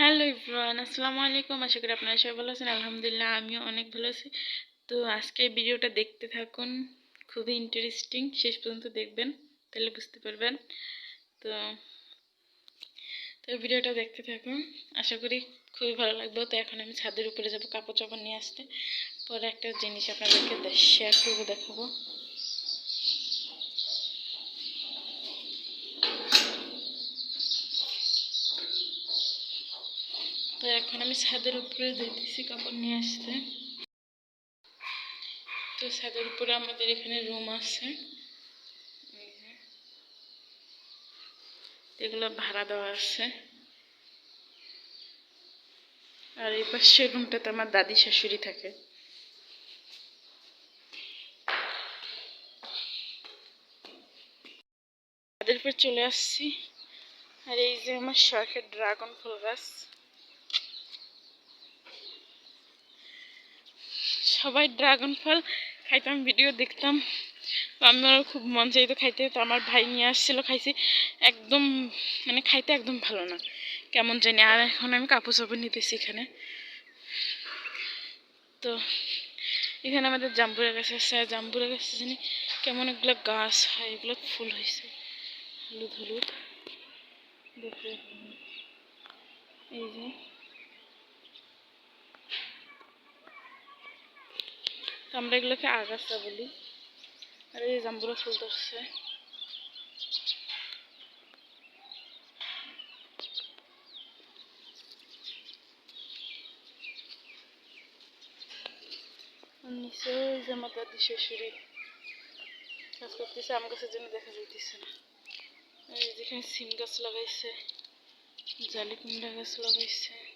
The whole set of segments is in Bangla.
হ্যালো ইব্রান আসসালামু আলাইকুম। আশা করি আপনারা সবাই ভালো আছেন। আলহামদুলিল্লাহ, আমিও অনেক ভালো আছি। তো আজকে ভিডিওটা দেখতে থাকুন। খুবই ইন্টারেস্টিং শেষ পর্যন্ত দেখবেন, তাহলে বুঝতে পারবেন। তো তো ভিডিওটা দেখতে থাকুন। আশা করি খুবই ভালো লাগবে। তো এখন আমি ছাদের উপরে যাব কাপড় চাপড় নিয়ে আসতে। পরে একটা জিনিস আপনাদেরকে শেয়ার করব, দেখাবো। তো এখন আমি ছাদের উপরে যেতেছি কাপড় নিয়ে আসতে। তো ছাদের উপরে আমাদের এখানে রুম আছে। এগুলো ভাড়া দেওয়া আছে। আর এই পাশের রুমটাতে আমার দাদি শাশুড়ি থাকে। ছাদের উপর চলে আসছি। আর এই যে আমার শখের ড্রাগন ফুল গাছ সবাই ড্রাগন ফল খাইতাম, ভিডিও দেখতাম। তো আমারও খুব মন চাইতো খাইতে, তো আমার ভাই নিয়ে আসছিল, খাইছি। একদম মানে খাইতে একদম ভালো না, কেমন জানি। আর এখন আমি কাপড় চাপড় নিতেছি এখানে। তো এখানে আমাদের জাম্বুরা গাছ আছে, আর জাম্বুরা গাছে জানি কেমন এগুলো গাছ হয়, এগুলো ফুল হয়েছে হলুদ হলুদ। দেখো। এই যে তো আমরা এগুলোকে আগাছা বলি। আর এই জাম্বুরা ফুল ধরছে। যে আমার দাদি কাজ করতেছে, আম গাছের জন্য দেখা যাইতেছে না। যেখানে সিম গাছ লাগাইছে, জালি কুমড়া গাছ লাগাইছে।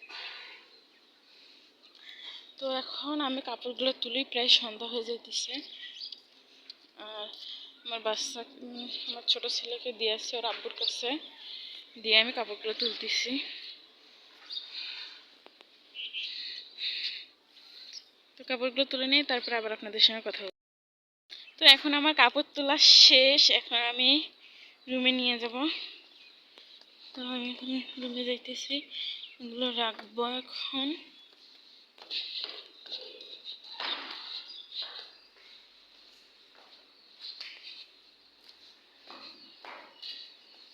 তো এখন আমি কাপড়গুলো তুলি প্রায় সন্ধ্যা হয়ে যাইতেছে। আর আমার বাচ্চা আমার ছোট ছেলেকে দিয়ে আসছে ওর আব্বুর কাছে। দিয়ে আমি কাপড়গুলো তুলতেছি। তো কাপড়গুলো তুলে নিয়ে তারপর আবার আপনাদের সঙ্গে কথা তো এখন আমার কাপড় তোলা শেষ। এখন আমি রুমে নিয়ে যাব। তো আমি এখন রুমে যাইতেছি। এগুলো রাখব এখন।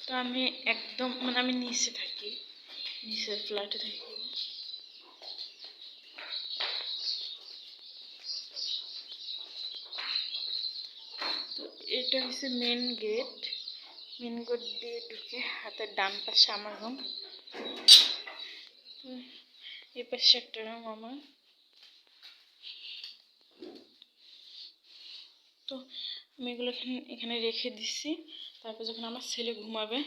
তো আমি একদম মানে আমি নিচে থাকি। নিচের ফ্ল্যাটে থাকি। তো এটা হচ্ছে মেন গেট মেন গেট দিয়ে ঢুকে হাতের ডান পাশে আমার রুম এই পাশে একটা রুম আমার। তো আমি এগুলো এখানে এখানে রেখে দিচ্ছি তারপর যখন আমার ছেলে ঘুমাবে,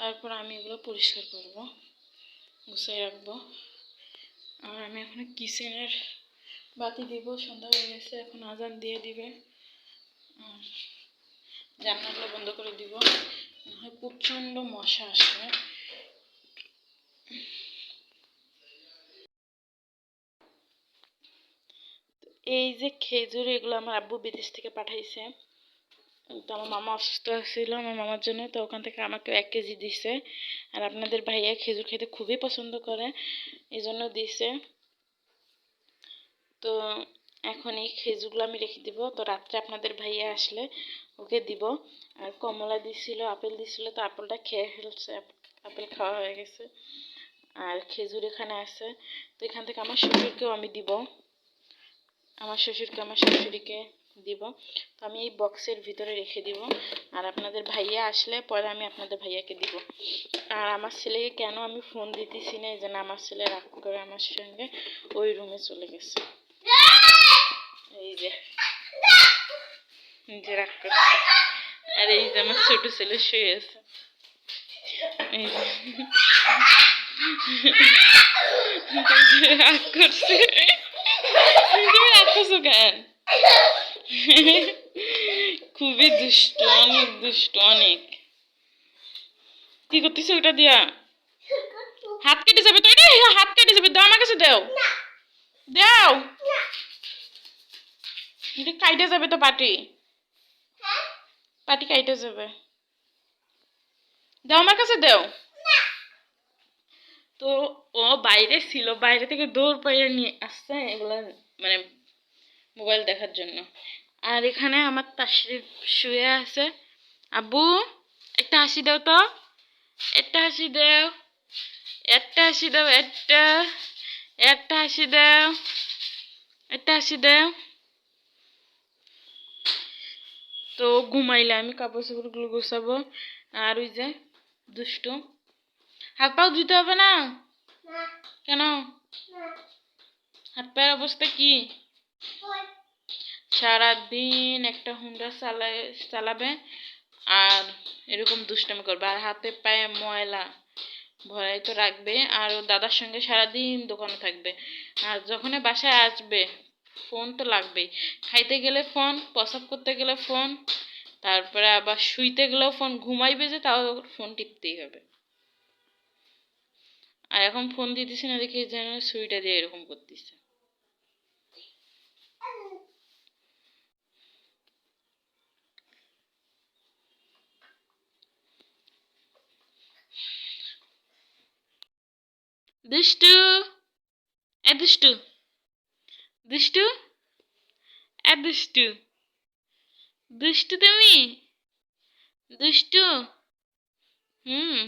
তারপর আমি এগুলো পরিষ্কার করব গুছিয়ে রাখব। আর আমি এখন কিচেনের বাতি দিব, সন্ধ্যা হয়ে গেছে, এখন আজান দিয়ে দিবে। আর জানলাগুলো বন্ধ করে দিব। নাহলে প্রচণ্ড মশা আসে তো এই যে খেজুর এগুলো আমার আব্বু বিদেশ থেকে পাঠাইছে। তো আমার মামা অসুস্থ ছিল আমার মামার জন্য, তো ওখান থেকে আমাকে এক কেজি দিছে। আর আপনাদের ভাইয়া খেজুর খেতে খুবই পছন্দ করে এই জন্য দিছে। তো এখন এই খেজুরগুলো আমি রেখে দিব। তো রাত্রে আপনাদের ভাইয়া আসলে ওকে দিব। আর কমলা দিছিল, আপেল দিছিল, তো আপেলটা খেয়ে ফেলছে। আপেল খাওয়া হয়ে গেছে। আর খেজুর এখানে আছে। তো এখান থেকে আমার শরীরকেও আমি দিব। আমার শ্বশুরকে, আমার শাশুড়িকে দিব। তো আমি এই বক্সের ভিতরে রেখে দিব। আর আপনাদের ভাইয়া আসলে পরে আমি আপনাদের ভাইয়াকে দিব। আর আমার ছেলেকে কেন আমি ফোন দিতেছি না? জন্য আমার ছেলে রাগ করে আমার সঙ্গে ওই রুমে চলে গেছে। এই যে। যে রাগ করছে। আর এই যে আমার ছোট ছেলে শুয়ে আছে। রাগ করছে। করছ কেন খুবই দুষ্ট অনেক দুষ্ট অনেক কি করতেছো ওটা দিয়া হাত কেটে যাবে তো রে হাত কেটে যাবে দাও আমার কাছে দাও দাও এটা কাইটে যাবে তো পাটি পাটি কাইটে যাবে দাও আমার কাছে দাও তো ও বাইরে ছিল বাইরে থেকে দৌড় পাইয়ে নিয়ে আসছে এগুলো মানে মোবাইল দেখার জন্য। আর এখানে আমার তাশরিফ শুয়ে আছে। আব্বু একটা হাসি দাও তো। একটা হাসি দাও। একটা হাসি দাও একটা। একটা হাসি দাও। একটা হাসি দাও। তো ঘুমাইলে আমি কাপড় চাপড়গুলো গোছাবো। আর ওই যে দুষ্টু। হাত পাও ধুতে হবে না? কেন? হাত পায়ের অবস্থা কি? সারাদিন একটা হুন্ডা চালায় চালাবে আর এরকম দুষ্টামি করবে। আর হাতে পায়ে ময়লা ভরাই তো রাখবে। আর ও দাদার সঙ্গে সারাদিন দোকানে থাকবে। আর যখন বাসায় আসবে, ফোন তো লাগবেই। খাইতে গেলে ফোন প্রসাব করতে গেলে ফোন, তারপরে আবার শুইতে গেলেও ফোন। ঘুমাইবে যে তাও ফোন টিপতেই হবে। আর এখন ফোন দিতেছি না দেখে যেন সুইটা দিয়ে এরকম করতেছে। দুষ্টু এ দুষ্টু দুষ্টু এ দুষ্টু দুষ্টু তুমি দুষ্টু হুম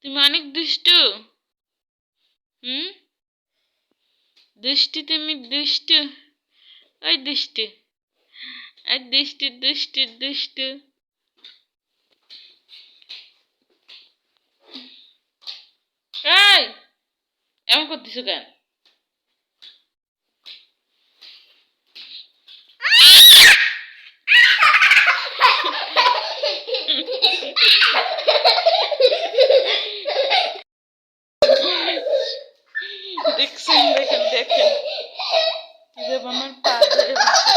তুমি অনেক দুষ্টু হুম দুষ্টু তুমি দুষ্টু ওই দুষ্টু আর দুষ্টু দুষ্টু দুষ্টু এই এমন করতেছ কেন? দেখছেন দেখেন দেখেন কি যে আমার পা ধরে বসে।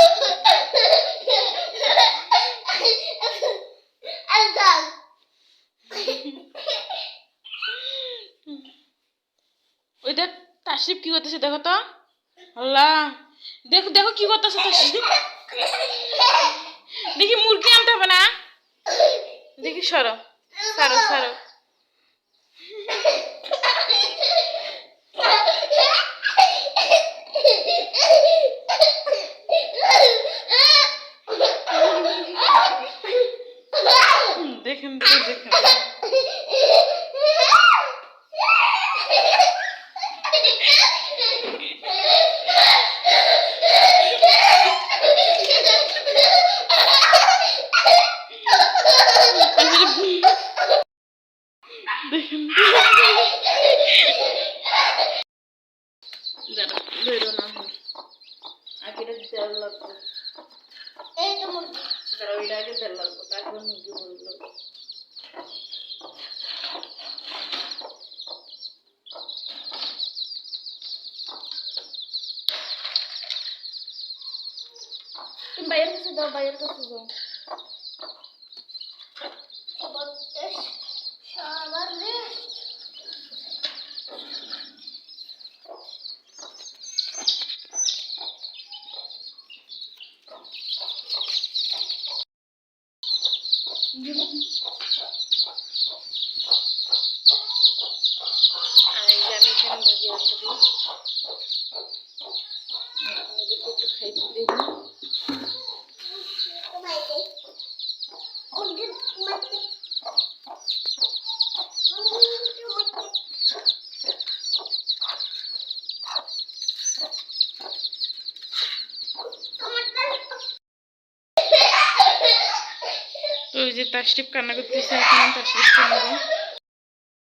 ওই তাসিফ কি করতেছে দেখো তো? আল্লাহ। দেখো দেখো কি করতেছে তাসিফ দেখি মুরগি আনতে হবে না? দেখি সরো, সারো সারো। আগে দেড় লাগবে দাঁড়া ওইটা আগে দেড় লাগবে তারপর মুরগি বলল বাইরের কাছে যাও বাইরের কাছে যাও আর এই যে আমি এখানে মুরগি রেখে দিই একটু খাইতে দিব। তো ওই যে তাশরিফ কান্না করতেছে এখন তাশরিফ নেব